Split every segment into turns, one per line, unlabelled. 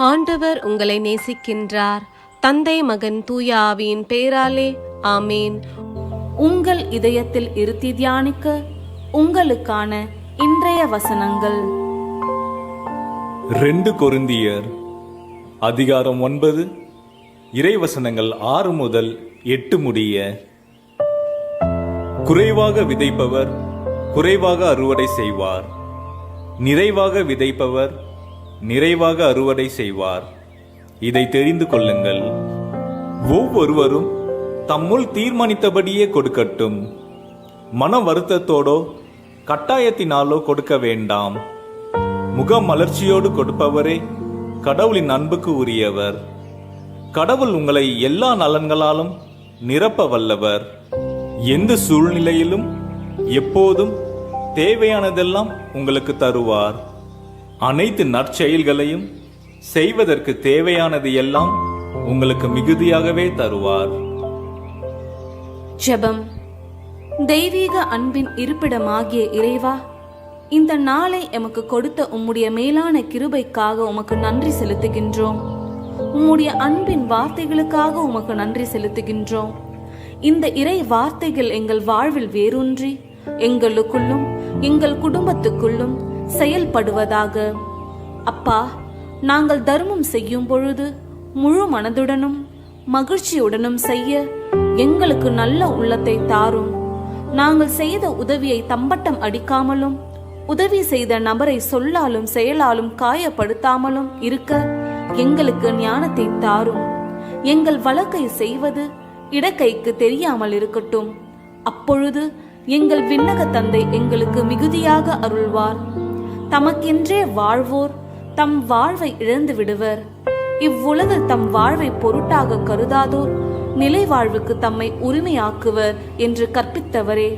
ஆண்டவர் உங்களை நேசிக்கின்றார். தந்தை மகன் தூய ஆவியின் பெயராலே ஆமேன்.
உங்கள் இதயத்தில் இருத்தி தியானிக்க உங்களுக்கான இன்றைய வசனங்கள்.
ரெண்டு கொருந்தியர் அதிகாரம் ஒன்பது இறைவசனங்கள் ஆறு முதல் எட்டு முடிய. குறைவாக விதைப்பவர் குறைவாக அறுவடை செய்வார். நிறைவாக விதைப்பவர் நிறைவாக அறுவடை செய்வார். இதை தெரிந்து கொள்ளுங்கள். ஒவ்வொருவரும் தம்முள் தீர்மானித்தபடியே கொடுக்கட்டும். மன வருத்தத்தோடோ கட்டாயத்தினாலோ கொடுக்க வேண்டாம். முக மலர்ச்சியோடு கொடுப்பவரே கடவுளின் அன்புக்கு உரியவர். கடவுள் உங்களை எல்லா நலன்களாலும் நிரப்ப வல்லவர் எந்த சூழ்நிலையிலும் எப்போதும் தேவையானதெல்லாம் உங்களுக்கு தருவார். அனைத்து நற்செயல்களையும் செய்வதற்கு தேவையானது எல்லாம் உங்களுக்கு மிகுதியாகவே தருவார்.
ஜெபம். தெய்வீக அன்பின் இருப்பிடமாகிய இறைவா இந்த நாளை எமக்கு கொடுத்த உம்முடைய மேலான கிருபைக்காக உமக்கு நன்றி செலுத்துகின்றோம். உம்முடைய அன்பின் வார்த்தைகளுக்காக உமக்கு நன்றி செலுத்துகின்றோம். இந்த இறை வார்த்தைகள் எங்கள் வாழ்வில் வேரூன்றி எங்களுக்குள்ளும் எங்கள் குடும்பத்துக்குள்ளும் செயல்படுவதாக. அப்பா நாங்கள் தர்மம் செய்யும் பொழுது முழு மனதுடனும் மகிழ்ச்சியுடனும் செய்ய எங்களுக்கு நல்ல உள்ளத்தை தாரும். நாங்கள் செய்த உதவியை தம்பட்டம் அடிக்காமலும் உதவி செய்த நபரை சொல்லாலும் செயலாலும் காயப்படுத்தாமலும் இருக்க எங்களுக்கு ஞானத்தை தாரும். எங்கள் வழக்கை செய்வது இடக்கைக்கு தெரியாமல் இருக்கட்டும். அப்பொழுது எங்கள் விண்ணக தந்தை எங்களுக்கு மிகுதியாக அருள்வார். தமக்கென்றே வாழ்வோர் தம் வாழ்வை இழந்து விடுவர். இவ்வுலகில் தம் வாழ்வை பொருட்டாக கருதாதோர் நிலை வாழ்வுக்கு தம்மை உரிமையாக்குவர் என்று கற்பித்தவரே.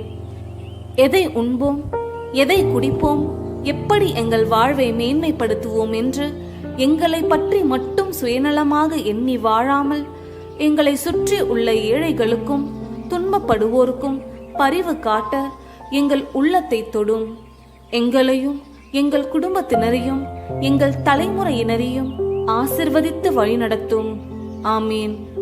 எதை உண்போம்? எதை குடிப்போம்? எப்படி எங்கள் வாழ்வை மேன்மைப்படுத்துவோம் என்று எங்களை பற்றி மட்டும் சுயநலமாக எண்ணி வாழாமல் எங்களை சுற்றி உள்ள ஏழைகளுக்கும் துன்பப்படுவோருக்கும் பரிவு காட்ட எங்கள் உள்ளத்தை தொடும். எங்களையும் எங்கள் குடும்பத்தினரையும் எங்கள் தலைமுறையினரையும் ஆசிர்வதித்து வழிநடத்தும். ஆமீன்.